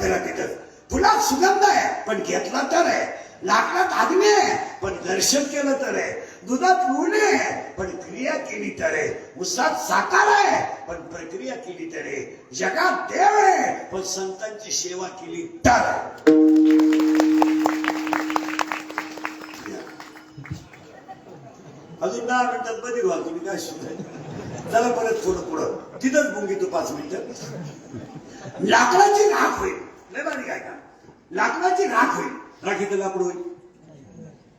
फेरा तिथं. फुलात सुगंध आहे पण घेतला तर आहे. लाकडात आग्ने आहे पण दर्शन केलं तर आहे. दुधात लोणी आहे पण क्रिया केली तर आहे. उसात साकार आहे पण प्रक्रिया केली तर आहे. जगात देव आहे पण संतांची सेवा केली तर अजून दहा मिनिटात मध्ये व्हा तुम्ही काय शिकाय चला परत थोडं पुढं. तिथंच मुंगी तू पाच मिनिटं. लाकडाची राख होईल. लय भारी काय का लाकडाची राख होईल. राखीचं लाकूड होईल.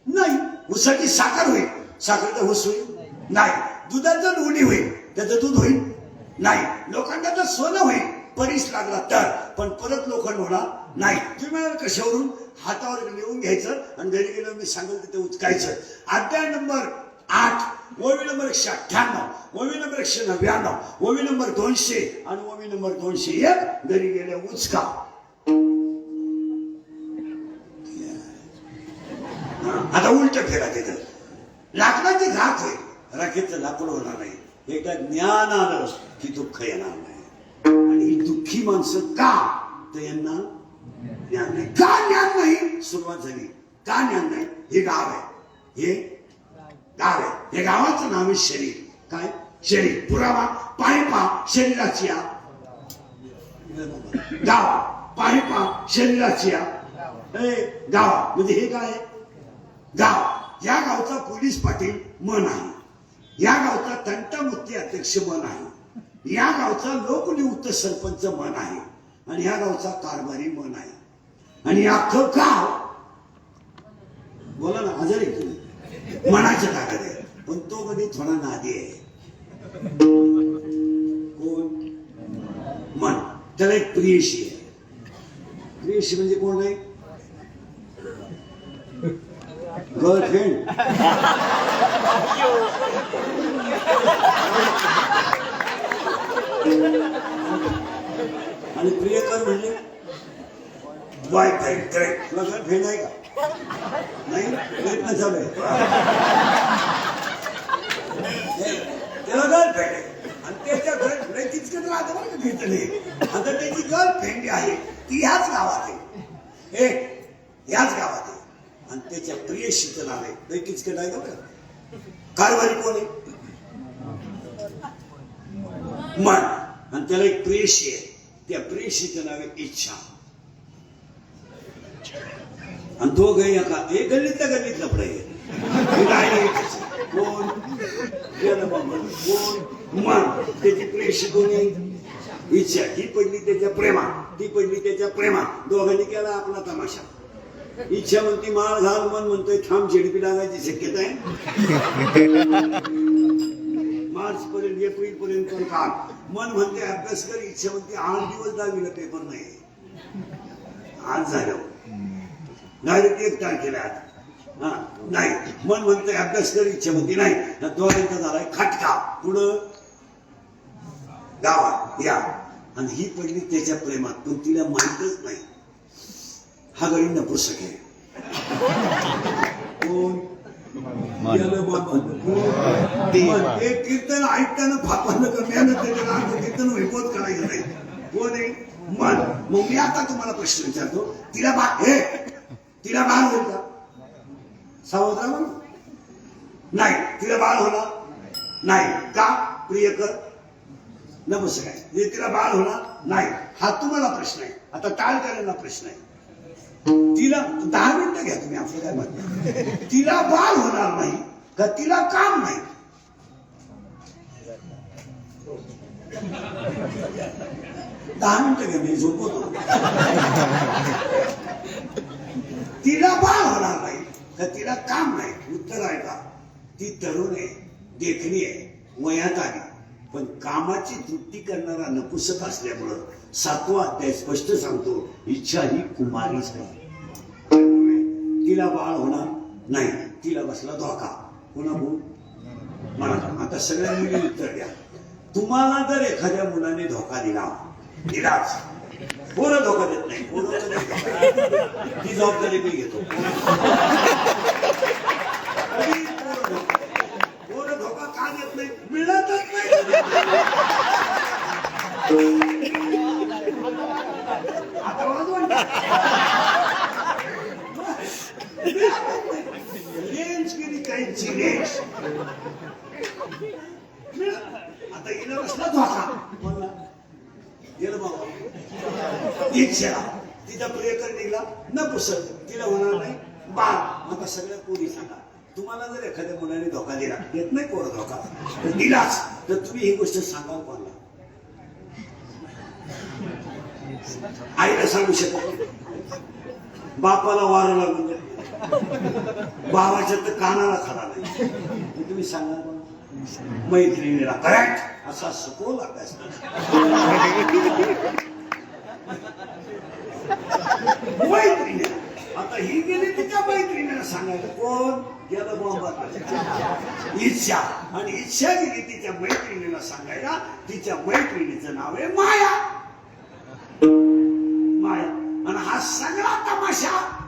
नाही उसाची साखर होईल. साखरेचा ऊस होईल. नाही दुधाचं लोणी होईल. त्याचं दूध होईल. नाही लोखंडाचं सोनं होईल. परीस लागला तर. पण परत लोखंड होणार नाही. तुम्ही कशावरून? हातावर लिहून घ्यायचं आणि घरी गेलं मी सांगेल तिथे उचकायचं. अध्याय नंबर आठ ओवी नंबर एकशे अठ्ठ्याण्णव ओवी नंबर एकशे नव्याण्णव ओवी नंबर दोनशे आणि ओवी नंबर दोनशे एक. घरी गेल्या उचका. आता उलट फेरा तिथं. लाकडाची झाक होईल राखेचं लाकूड होणार नाही. एकदा ज्ञान आलं की दुःख येणार नाही. आणि ही दुःखी माणसं का? तर यांना ज्ञान नाही. का ज्ञान नाही? सुरुवात झाली. का ज्ञान नाही? हे गाव आहे. हे गाव आहे. हे गावाचं नाव आहे शरीर. काय? शरीर. पुरावा. पाय पा शरीराची गाव. पाय पा शरीराची गाव. म्हणजे हे काय? गाव. या गावचा पोलीस पाटील मन आहे. या गावचा तंटामुक्ती अध्यक्ष मन आहे. या गावचा लोकनियुक्त सरपंच मन आहे. आणि या गावचा कारभारी मन आहे. आणि अख्खं गाव बोला ना हजर एक तुम्ही मनाच्या ताकद आहे. पण तो कधी थोडा नादी आहे. कोण? मन. त्याला एक प्रियशी आहे. प्रियशी म्हणजे कोण नाही? गर्लफ्रेंड आणि प्रियकर म्हणजे बॉयफ्रेंड करेक्ट तुला गर्लफ्रेंड आहे का? नाही? प्रयत्न चालू आहे. त्याला गर्लफ्रेंड आहे. आणि त्याच्या गर्लफ्रेंड तिचकच राहतं बरं का घेतले आता त्याची गर्लफ्रेंड आहे. ती ह्याच गावात आहे. ह्याच गावात आहे. आणि त्याच्या प्रिय नाव आहे लय किचकट आहे का कारभारी कोण आहे? मन. आणि त्याला एक प्रेयशी आहे. त्या प्रेयशीचं नाव आहे इच्छा. आणि दोघं एका हे गल्लीतल्या गल्लीत लफडं आहे. कोण? कोण? मन. त्याची प्रेयशी कोणी इच्छा ही पडली त्याच्या प्रेमा ती पडली त्याच्या प्रेमा दोघांनी केला आपला तमाशा. इच्छा म्हणती माळ घाल मन म्हणतोय थांब झेडपी लागायची शक्यता आहे. मार्च पर्यंत एप्रिल पर्यंत काम मन म्हणते अभ्यास कर. इच्छा म्हणते आठ दिवस दहावीला पेपर नाही. आज झालं. डायरेक्ट एक तारखेला आता हा नाही. मन म्हणते अभ्यास कर. इच्छा म्हणते नाही. दोघांचा झालाय खटका. पुढं गावात या. आणि ही पडली त्याच्या प्रेमात पण तिला माहितच नाही. हा गडी नपुसक आहे. कोण? हे कीर्तन ऐकताना फापानं कमी त्याच्या कीर्तन विपोत करायचं नाही. कोण आहे? मन मग मी आता तुम्हाला प्रश्न विचारतो. तिला बा हे तिला बाळ होईल का? सावध राहा बरं. नाही. तिला बाळ होणार? नाही. का? प्रियकर? नमस्कार. आहे म्हणजे तिला बाळ होणार नाही. हा तुम्हाला प्रश्न आहे. आता टाळकऱ्यांना प्रश्न आहे. तिला दहा मिनिटं घ्या तुम्ही आपलं काय म्हणता तिला बाळ होणार नाही का तिला काम नाही? दहा मिनिटं घ्या मी झोपवतो तिला बाळ होणार नाही का तिला काम नाही? उत्तर आहे का? ती तरुण आहे देखणी आहे वयात आली. पण कामाची तृप्ती करणारा नपुसक असल्यामुळं सातवा अध्याय स्पष्ट सांगतो इच्छा ही कुमारीच आहे तिला बाळ होणार नाही तिला बसला धोका. कोणा भाऊ? मला आता सगळ्या मुली उत्तर द्या. तुम्हाला जर एखाद्या मुलाने धोका दिला दिलाच पोरं धोका देत नाही. पोरं ती जबाबदारी मी घेतो. इच्छा तिचा प्रियकर निघला न पुसत. तिला होणार नाही बाळ आता सगळ्या पोरी सांगा. तुम्हाला जर एखाद्या मुलाने धोका दिला येत नाही कोण धोका. तर दिलाच. तर तुम्ही ही गोष्ट सांगा कोणाला? आईला सांगू शकत बापाला वारं लागून बाबाच्या तर कानाला खरा नाही. तुम्ही सांगा मैत्रिणीला. करेक्ट असा सखोल अभ्यास मैत्रिणी. आता ही गेली तिच्या मैत्रिणीला सांगायला. कोण? गेलं बॉम्बात इच्छा. आणि इच्छा गेली तिच्या मैत्रिणीला सांगायला. तिच्या मैत्रिणीचं नाव आहे माया. माया. आणि हा सगळा तमाशा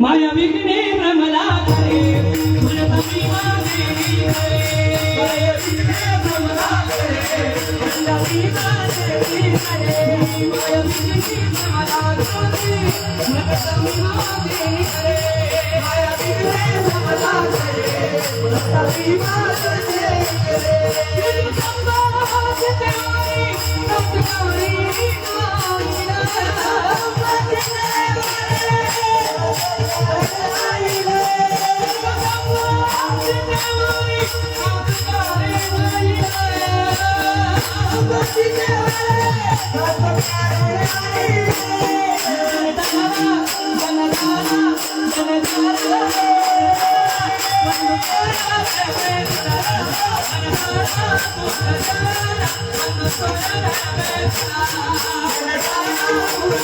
माया विघ्ने भ्रमला करे म्हणत मी करे माया विघ्ने भ्रमला करे म्हणत मी करे माया विघ्ने भ्रमला करे म्हणत मी करे माया विघ्ने भ्रमला करे भरती देवी करे Thank you.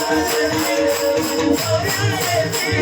म्हणत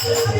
कोण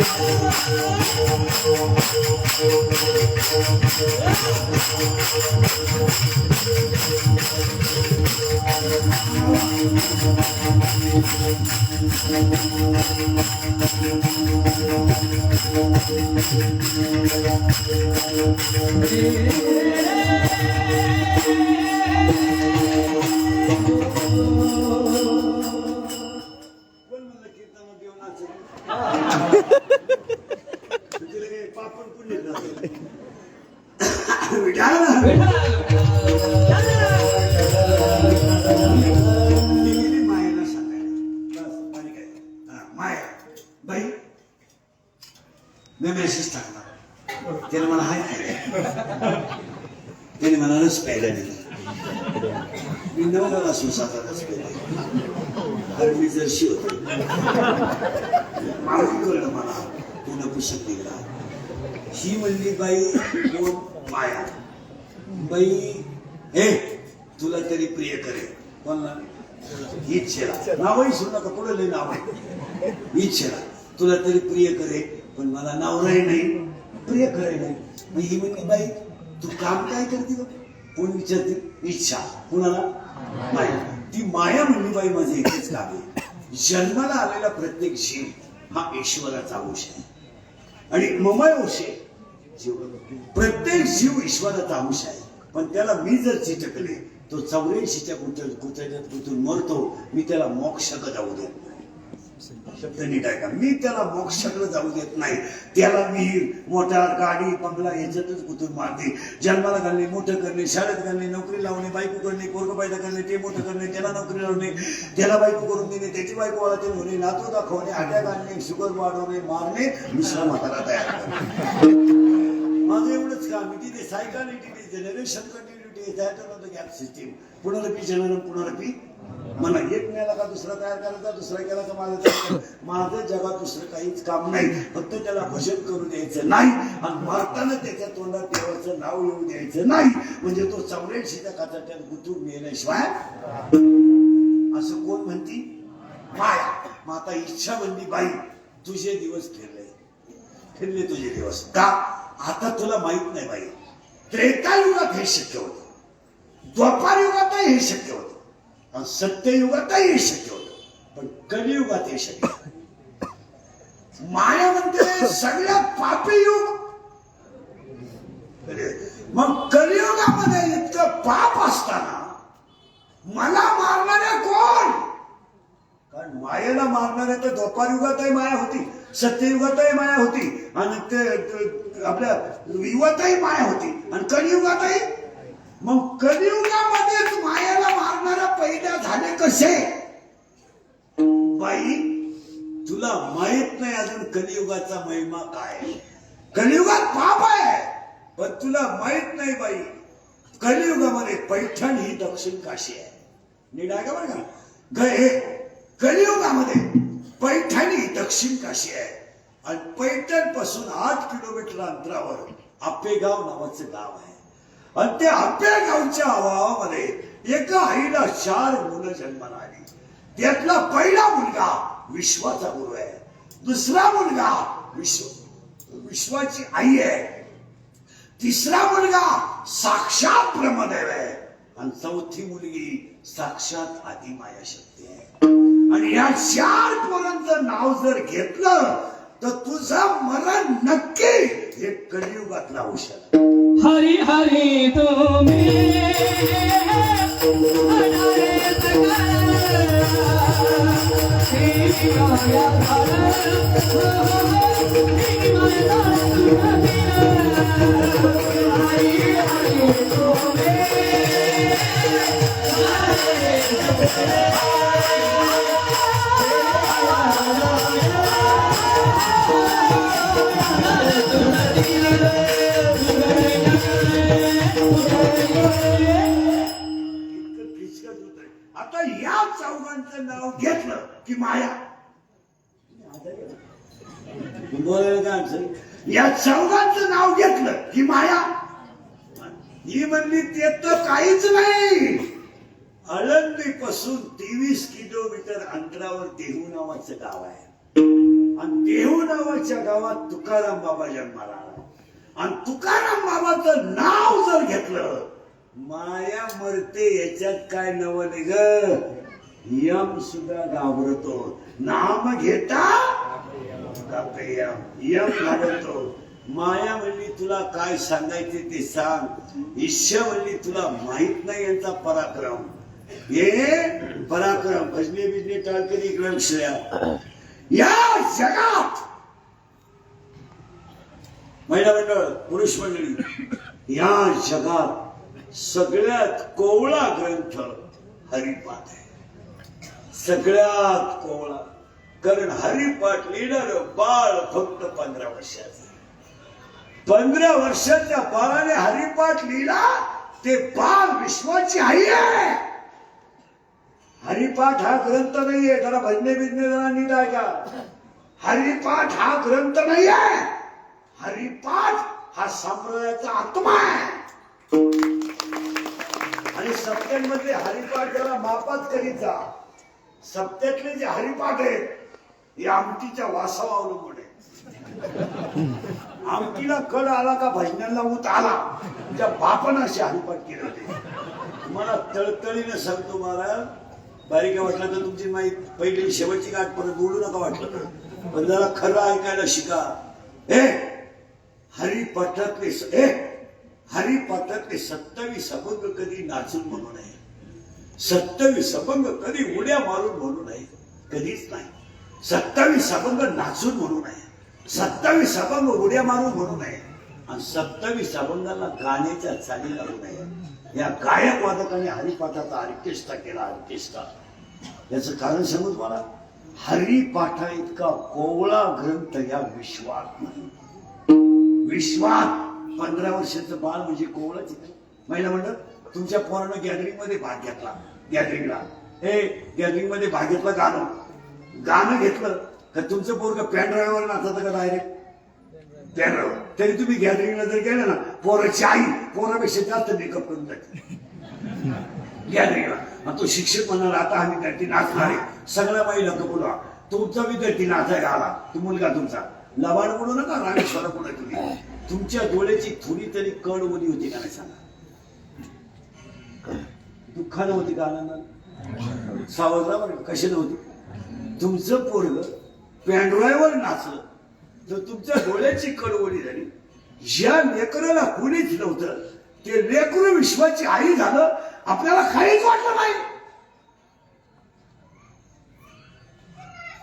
ही म्हणली बाई कोण माया बाई हे तुला तरी प्रिय करे. कोणला? इच्छेला. नावही सुरू नका पुढे लय नाव आहे? इच्छेला. तुला तरी प्रिय करे पण मला नावराही नाही प्रिय करे नाही. मग ही म्हणली बाई तू काम काय करते बघ? कोण विचारते? इच्छा. कुणाला? माया. ती माया म्हणली बाई माझे एकच काम आहे. जन्माला आलेला प्रत्येक जीव हा ईश्वराचा अंश आहे. आणि ममय अंश आहे. जीव प्रत्येक जीव ईश्वराचा अंश आहे. पण त्याला मी जर चिटकले तो चौऱ्याऐंशीच्या कुठ कुत्र्याच्या कुठून मरतो मी त्याला मोक्षक जाऊ देत नाही. शब्द नीट आहे का मी त्याला मोक्षकडे जाऊ देत नाही. त्याला मी मोटार गाडी बंगला याच्यातच कुठून मारते. जन्माला घालणे मोठं करणे शाळेत घालणे नोकरी लावणे बायको करणे पोरग पैदा करणे ते मोठं करणे त्याला नोकरी लावणे त्याला बायको करून देणे त्याची बायको वाढते होणे नातू दाखवणे आट्या घालणे शुगर वाढवणे मारणे दुसरा म्हातारा तयार करणे. माझं एवढंच काम it is a cycle it is generation continuity that of the gap system पुनरपी जनरम पुनरपी मला एक मिळाला का दुसरा तयार करायचा दुसरा केला का माझं माझं जगात दुसरं काहीच काम नाही. फक्त त्याला भजन करू द्यायचं नाही आणि मारताना त्याच्या तोंडात देवाचं नाव येऊ द्यायचं नाही. म्हणजे तो चौऱ्याऐंशीच्या काचाट्यात गुंतून मिळण्याशिवाय असं कोण म्हणती? माया. माता इच्छा म्हणली बाई तुझे दिवस फिरले. फिरले तुझे दिवस. का? आता तुला माहीत नाही बाई. त्रेतायुगात हे शक्य होतं. द्वापार युगातही हे शक्य होतं. आणि सत्ययुगातही हे शक्य होतं. पण कलियुगात हे शक्य माया म्हणते सगळ्यात पापी युग. मग कलियुगामध्ये इतकं पाप असताना मला मारणारे कोण? कारण मायेला मारणारे तर द्वापार युगातही माया होती सत्ययुगातही माया होती. आणि ते आपल्या युगातही माया होती आणि कलियुगातही. मग कलियुगामध्येच मायाला मारणारा पैदा झाले कसे? बाई तुला माहीत नाही अजून कलियुगाचा महिमा काय कलियुगात पाप आहे पण तुला माहीत नाही बाई कलियुगामध्ये पैठण ही दक्षिण काशी आहे. नीट आहे का बरं का? ग- हे कलियुगामध्ये पैठणी दक्षिण काशी आहे. आणि पैठणपासून आठ किलोमीटर अंतरावर आपेगाव नावाचं गाव आहे. आणि त्या आपेगावच्या अभावामध्ये एका आईला चार मुलं जन्माला आली त्यातला पहिला मुलगा विश्वाचा गुरु आहे. दुसरा मुलगा विश्व विश्वाची आई आहे. तिसरा मुलगा साक्षात ब्रह्मदेव आहे. आणि चौथी मुलगी साक्षात आदिमाया शक्ती आहे. आणि या चार मुलांचं नाव जर घेतलं तर तुझं मरण नक्की हे कलियुगातला औषध. हरी हरी तुम्ही. माया. बोलायला काय अडचण? या चौघांचं नाव घेतलं की माया. ही म्हणली ते तर काहीच नाही. आळंदी पासून तेवीस किलोमीटर अंतरावर देहू नावाचं गाव आहे. आणि देहू नावाच्या गावात तुकाराम बाबा जन्माला आला. आणि तुकाराम बाबाचं नाव जर घेतलं माया मरते याच्यात काय नवल ग? यम सुद्धा घाबरतो. नाम घेता यम घाबरतो. माया म्हणली तुला काय सांगायचे ते सांग. ईश्वर म्हणली तुला माहीत नाही यांचा पराक्रम. हे पराक्रम. भजने बिजने टाळकरी इकडे लक्ष या जगात! महिला मंडळ पुरुष मंडळी या जगात सगळ्यात कोवळा ग्रंथ हरिपाठ आहे. सगळ्यात कोवळा कारण हरिपाठ लिहिणार बाळ फक्त पंधरा वर्षाचं पंधरा वर्षाच्या बाळाने हरिपाठ लिहिला ते बाळ विश्वाची आई आहे. हरिपाठ हा ग्रंथ नाहीये त्याला भजने बिजने जरा नीट आहे का हरिपाठ हा ग्रंथ नाहीये. हरिपाठ हा संप्रदायाचा आत्मा आहे. आणि सप्त्यांमध्ये हरिपाठ जरा मापात करीत जा. सप्त्यातले जे हरिपाठ आहेत हे आमटीच्या वासावर अवलंबून आहे आमटीला कड आला का भजनाला उत आला. तुझ्या बापानं असे हरिपाठ केले ते तुम्हाला तळतळीने सांगतो महाराज बारीक वाटलं तर तुमची माहीत पहिली शेवटची गाठ परत बोलू नका वाटलं तर. पण जरा खरं ऐकायला शिका. हे हरिपाठातले हे ए हरिपाठातले सत्तावीस अभंग कधी नाचून म्हणू नये. सत्तावीस अपंग कधी उड्या मारून म्हणू नये. कधीच नाही. सत्तावीस अपंग नाचून म्हणू नये. सत्तावीस अपंग उड्या मारून म्हणू नये. आणि सत्तावीस अपंगांना गाण्याच्या चाली लागू नये. या गायक वादकाने हरिपाठाचा आर्केस्ट्रा केला आर्केस्ट्रा. याचं कारण सांगू तुम्हाला हरिपाठा इतका कोवळा ग्रंथ या विश्वात नाही. विश्वात. पंधरा वर्षाचं बाळ म्हणजे कोवळा चित्र महिला म्हणतात तुमच्या पोरानं गॅदरिंगमध्ये भाग घेतला. गॅदरिंगला. हे गॅदरिंगमध्ये भाग घेतला गाणं. गाणं घेतलं तर तुमचं पोरग पॅन ड्रायव्हर नाचत का डायरेक्ट पॅन ड्रायव्हर तरी तुम्ही गॅदरिंगला जर गेलं ना पोराची आई पोरापेक्षा जास्त मेकअप करून जाते गॅदरिंगला. तो शिक्षक म्हणाला आता आम्ही विद्यार्थी नाचणार आहे. सगळ्या महिला बोलवा. तुमचा विद्यार्थी नाचायला आला. तो मुलगा तुमचा. लबाड म्हणू नका रामेश्वर म्हणून तुम्ही. तुमच्या डोळ्याची थोडी तरी कड ओली होती का नाही सांगा. दुःखानं होती का आनंदानं सावधरा बरं कशी नव्हती? तुमचं पोरग पॅन्ड्रॉयवर नाचलं. तर तुमच्या डोळ्याची कडवडी झाली. ज्या लेकराला कुणीच नव्हतं ते लेकर विश्वाची आई झालं. आपल्याला काहीच वाटलं नाही.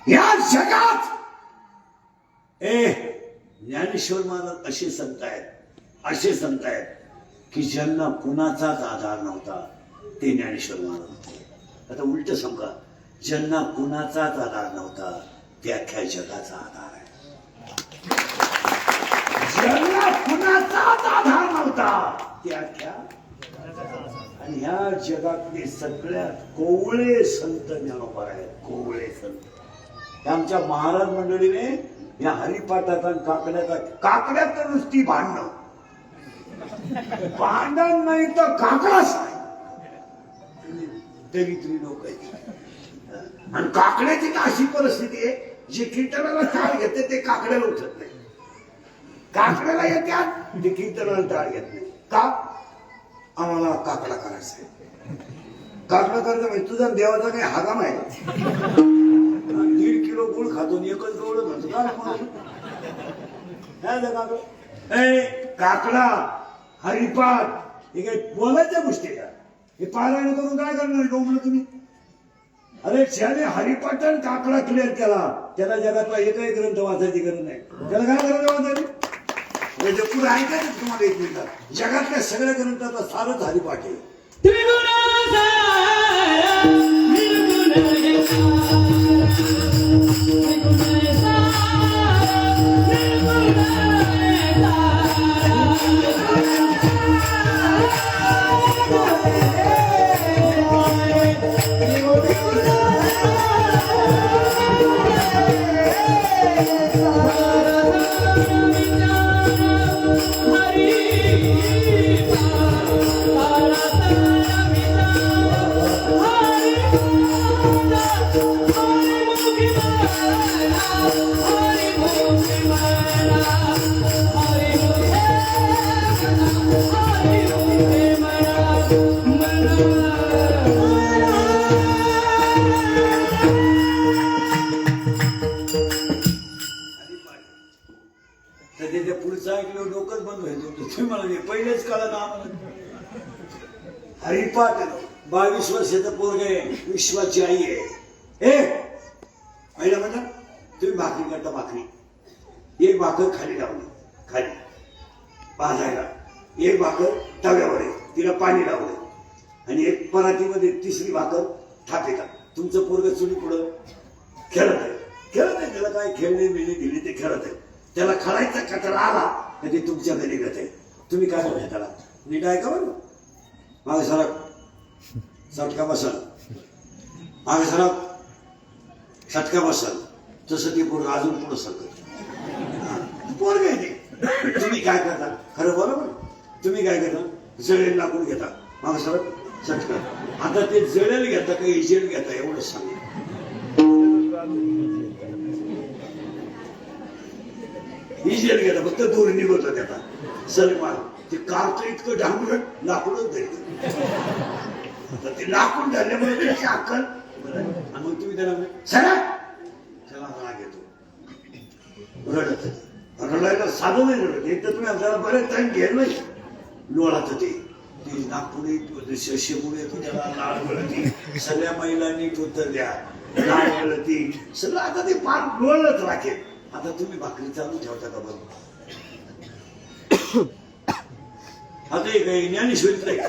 या जगात ए ज्ञानेश्वर महाराज असे संत आहेत असे संत आहेत की ज्यांना कुणाचाच आधार नव्हता. ते ज्ञानेश्वर महाराज होते. आता उलट सांगा ज्यांना कुणाचाच आधार नव्हता ते अख्ख्या जगाचा आधार आहे. ज्यांना कुणाचाच आधार नव्हता ते अख्ख्या आणि ह्या जगातले सगळ्यात कोवळे संत ज्ञानोबा आहेत. कोवळे संत. आमच्या महाराज मंडळीने या हरिपाठाचा काकड्याचा काकड्यात नुसती भांडण. भांडण नाही तर काकडाच नाही दरिद्री लोक आहेत. आणि काकड्याची तर अशी परिस्थिती आहे जे कीर्तनाला टाळ घेते ते काकड्याला उठत नाही. काकड्याला येत्यात ते कीर्तनाला टाळ घेत नाही. का? आम्हाला काकडा करायचा आहे. काकडा करायचं म्हणजे तुझा देवाचा काही हागाम आहे. दीड किलो गुळ खातो एकच गवळ म्हणतो. काय काकडा. हरिपाठ हे काही बोलायच्या गोष्टी का हे पारायण करून काय करणार डोंबलं तुम्ही? अरे ज्याने हरिपाठ काकडा क्लिअर केला त्याला जगातला एकही ग्रंथ वाचायची गरज नाही. त्याला काय गरज वाचायची? जपूर ऐकायचं तुम्हाला एक मिनिटात जगातल्या सगळ्या ग्रंथाचा सारच हरिपाठ आहे. हरिपाठ बावीस वर्षाचं पोरग आहे विश्वाची आई आहे. हे आईला म्हणा तुम्ही भाकरी करता भाकरी. एक भाकर खाली लावली खाली. भाजायला. एक भाकर तव्यावर आहे तिला पाणी लावलं. आणि एक परातीमध्ये तिसरी भाकर थापेका तुमचं पोरग चुली पुढं खेळत आहे. खेळत आहे त्याला काय खेळणे मिळणे दिली ते खेळत आहे. त्याला खेळायचा कटाळा आला ते तुमच्या घरी गत आहे. तुम्ही काय म्हणता त्याला? नीट आहे का बरं. मागे सरक चटका बसल. मागे सरक चटका बसल. तसं ते पोरग अजून पुढं सरकत. पोरग आहे ते. तुम्ही काय करता? खरं बरोबर तुम्ही काय करता? जळेल लाकूड घेता. मागे सरक चटका आता ते जळेल घेता का इजेल घेता एवढंच सांग इजेल घेता. फक्त दूर निघत त्याचा सलमान ते कारचं इतकं डांबलं लाकडच धरलं तर ते लाकूड धरल्यामुळे त्याची अक्कल. आणि मग तुम्ही त्याला म्हणे, चला त्याला राग येतो. रडत रडायला साधं नाही रडत. एक तर तुम्ही आपल्याला बरेच टाइम घ्यायला नाही. लोळात ते ते नागपुडी शिमुळे येतो त्याला लाळ गळती सगळ्या महिलांनी उत्तर द्या. लाळ गळती सगळं आता ते फार लोळत राखेल. आता तुम्ही भाकरी चालू ठेवता का बरोबर आता हे काही ज्ञानेश्वरीच नाही का?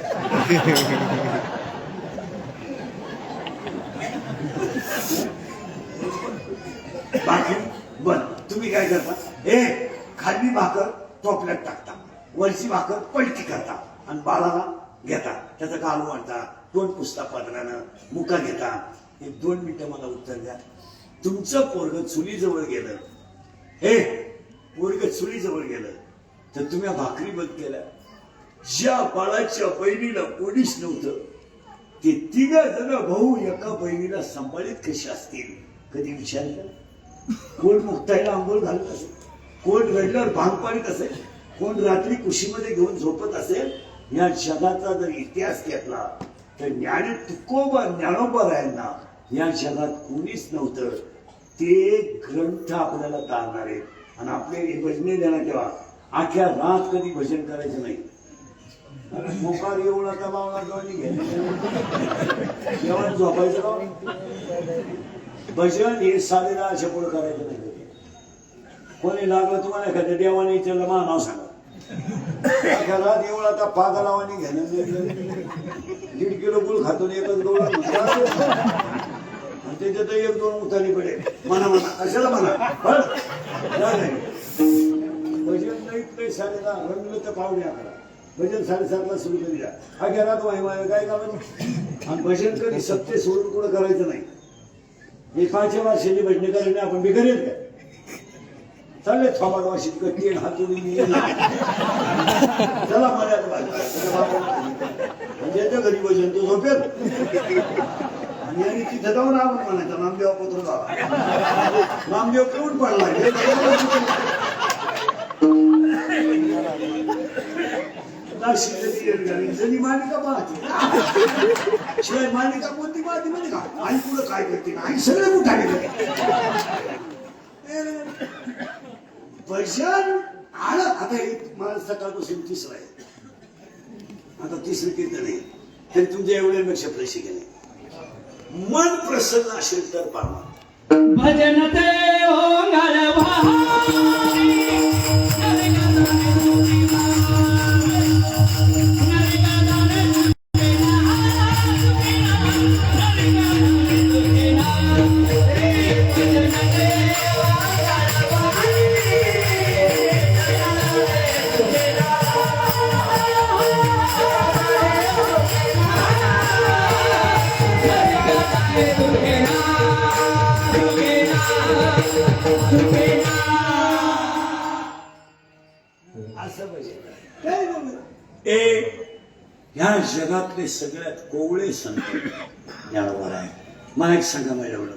भाकरी तुम्ही काय करता? हे खाली भाकर टोपल्यात टाकता. वरची भाकर पलटी करता. आणि बाळाला घेता. त्याचं गाल वाढता दोन पुसता पदरानं मुका घेता. हे दोन मिनिटं मला उत्तर द्या. तुमचं पोरग चुलीजवळ गेलं. हे पोरग चुलीजवळ गेलं. तर तुम्ही भाकरी बंद केल्या. ज्या बाळाच्या बहिणीला कोणीच नव्हतं ते तिघ जण भाऊ एका बहिणीला सांभाळीत कसे असतील? कधी विचार कोण मुक्ताईला आंघोळ घालत असेल? कोण रडल्यावर भांग पाडीत असेल? कोण रात्री कुशीमध्ये घेऊन झोपत असेल? या जगाचा जर इतिहास घेतला तर ज्ञानी तुकोबा ज्ञानोबा रायांना या जगात कोणीच नव्हतं. ते ग्रंथ आपल्याला तारणार आहेत आणि आपले भजने देणार तेव्हा. आख्या रात कधी भजन करायचं नाही. मोकार एवढा का बावला जाऊन जेवण झोपायचं का? भजन हे साडेला अशा पुढे करायचं नाही. कोणी लागलं तुम्हाला एखाद्या देवाने विचारलं मा नाव सांगा. अख्ख्या रात पागा लावानी घेणं दीड किलो गुळ खातो एकच गोळा त्याच्यात एक दोन उतारी पडेल म्हणा म्हणा. कशाला म्हणा? नाही, भजन नाही नाही साडेदहा रंगलं तर पाहुणे आपला भजन साडेसातला सुरू करी द्या. हा घरात वाहिवाय काय कारण आणि भजन कधी सत्य सोडून कुठं करायचं नाही. हे पाचशे वर्षाची भजने करायला आपण बिघडेल काय चालले थोबाड वाशीत कट्टी आणि हातून चला मर्यादा म्हणजे घरी भजन तो झोपेल. आणि आणि तिथं जाऊन आपण म्हणायचं नामदेव पत्र जावा नामदेव पिऊन पडला. हे नाशिकला मालिका पाहते शिवाय मालिका कोणती पाहते म्हणजे का आई पुढं काय करते आई सगळे उठाले भजन आलं आता हे मला सकाळपासून तिसरं आहे आता तिसरं कीर्तन नाही तरी तुमच्या एवढ्यापेक्षा पैसे गेले मन प्रसन्न असेल तर पाहा भजन ते सगळ्यात कोवळे संत ज्ञानोबा आहे मला एक सांगा मिळवलं